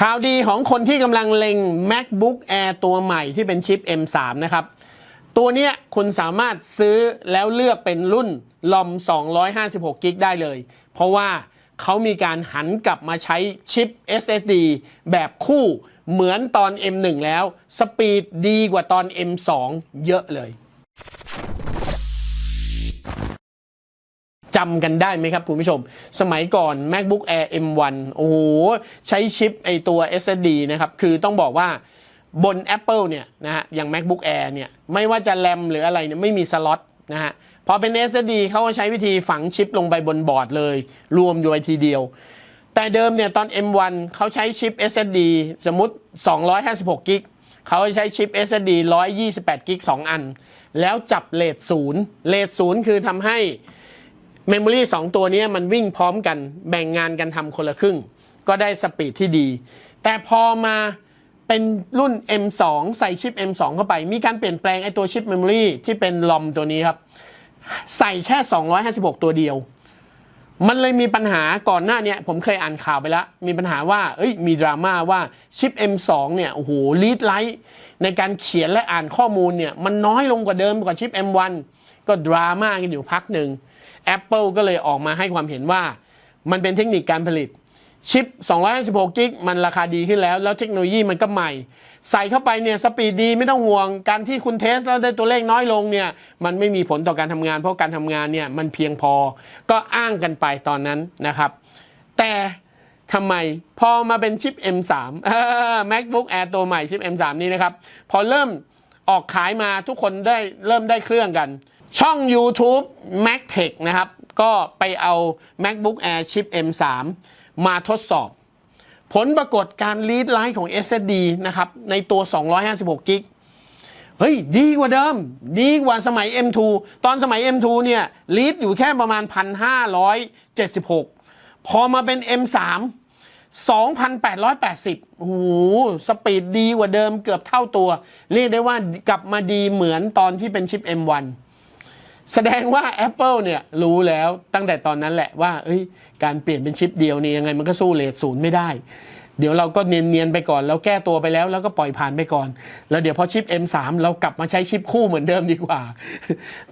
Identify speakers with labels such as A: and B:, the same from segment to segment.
A: ข่าวดีของคนที่กำลังเล็ง MacBook Air ตัวใหม่ที่เป็นชิป M3 นะครับ ตัวเนี้ยคุณสามารถซื้อแล้วเลือกเป็นรุ่นลอม256กิกได้เลย เพราะว่าเขามีการหันกลับมาใช้ชิป SSD แบบคู่เหมือนตอน M1 แล้ว สปีดดีกว่าตอน M2 เยอะเลย จำกันได้ไหมครับคุณผู้ชม สมัยก่อน MacBook Air M1 โอ้โห ใช้ชิปไอตัว SSD นะครับ คือต้องบอกว่าบน Apple เนี่ยนะฮะอย่าง MacBook Air เนี่ย ไม่ว่าจะแรมหรืออะไรเนี่ยไม่มีสล็อตนะฮะพอเป็น SSD เขาก็ใช้วิธีฝังชิปลงไปบนบอร์ดเลย รวมอยู่ไว้ทีเดียว แต่เดิมเนี่ยตอน M1 เขาใช้ชิป SSD สมมติ 256กิกเขาใช้ชิป SSD 128กิก2อัน แล้วจับเลทศูนย์เลทศูนย์คือทำให้ เมมโมรีสองตัวนี้มันวิ่งพร้อมกันแบ่งงานกันทำคนละครึ่ง ก็ได้สปีดที่ดี แต่พอมาเป็นรุ่น M2 ใส่ชิป M2 เข้าไป มีการเปลี่ยนแปลงไอตัวชิปเมมโมรีที่เป็นลอมตัวนี้ครับ ใส่แค่ 256 ตัวเดียว มันเลยมีปัญหาก่อนหน้าเนี้ผมเคยอ่านข่าวไปแล้ว มีปัญหาว่าเอ้ยมีดราม่าว่าชิป M2 เนี่ยโอ้โหลีดไลท์ในการเขียนและอ่านข้อมูลเนี่ยมันน้อยลงกว่าเดิมกว่าชิป M1 ก็ดราม่ากันอยู่พักหนึ่ง Apple ก็เลยออกมาให้ความเห็นว่า มันเป็นเทคนิคการผลิต ชิป 256กิกมันราคาดีขึ้นแล้ว แล้วเทคโนโลยีมันก็ใหม่ ใส่เข้าไปเนี่ยสปีดดีไม่ต้องห่วง การที่คุณเทสแล้วได้ตัวเลขน้อยลงเนี่ยมันไม่มีผลต่อการทำงาน เพราะการทำงานเนี่ยมันเพียงพอก็อ้างกันไปตอนนั้นนะครับ แต่ทำไมพอมาเป็นชิป M3 MacBook Air ตัวใหม่ชิป M3 นี้นะครับ พอเริ่มออกขายมาทุกคนได้เริ่มได้เครื่องกัน ช่อง YouTube Mac Tech นะครับ ก็ไปเอา MacBook Air ชิป M3 มาทดสอบ ผลปรากฏการรีดไลท์ของ SSD นะครับ ในตัว 256 กิกเฮ้ย ดีกว่าเดิม ดีกว่าสมัย M2 ตอนสมัย M2 เนี่ยลีดอยู่แค่ประมาณ 1,576 พอมาเป็น M3 2,880 โอ้โห สปีดดีกว่าเดิมเกือบเท่าตัว เรียกได้ว่ากลับมาดีเหมือนตอนที่เป็นชิป M1 แสดงว่า Apple เนี่ยรู้แล้วตั้งแต่ตอนนั้นแหละว่าเอ้ยการเปลี่ยนเป็นชิปเดียวนี่ยังไงมันก็สู้เลทศูนย์ไม่ได้ เดี๋ยวเราก็เนียนๆไปก่อน แล้วแก้ตัวไปแล้วแล้วก็ปล่อยผ่านไปก่อน แล้วเดี๋ยวพอชิป M3 เรากลับมาใช้ชิปคู่เหมือนเดิมดีกว่า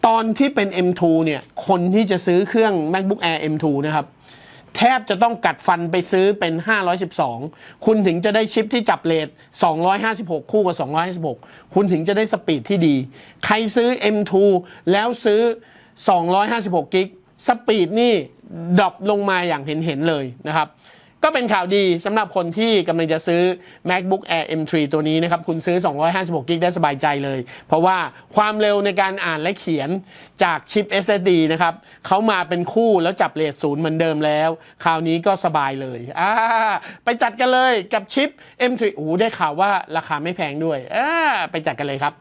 A: ตอนที่เป็น M2 เนี่ยคนที่จะซื้อเครื่อง MacBook Air M2 นะครับ แทบจะต้องกัดฟันไปซื้อเป็น 512 คุณถึงจะได้ชิปที่จับเลท256 คู่กับ 256 คุณถึงจะได้สปีดที่ดี ใครซื้อ M2 แล้วซื้อ 256 กิก สปีดนี่ดรอปลงมาอย่างเห็นเห็นเลยนะครับ ก็เป็นข่าวดีสำหรับคนที่กำลังจะซื้อ MacBook Air M3 ตัวนี้นะครับ คุณซื้อ 256กิกได้สบายใจเลย เพราะว่าความเร็วในการอ่านและเขียนจากชิป SSD นะครับเขามาเป็นคู่แล้วจับเลทศูนย์เหมือนเดิมแล้ว คราวนี้ก็สบายเลยอ่าไปจัดกันเลยกับชิป M3 โอ้ได้ข่าวว่าราคาไม่แพงด้วยอ่าไปจัดกันเลยครับ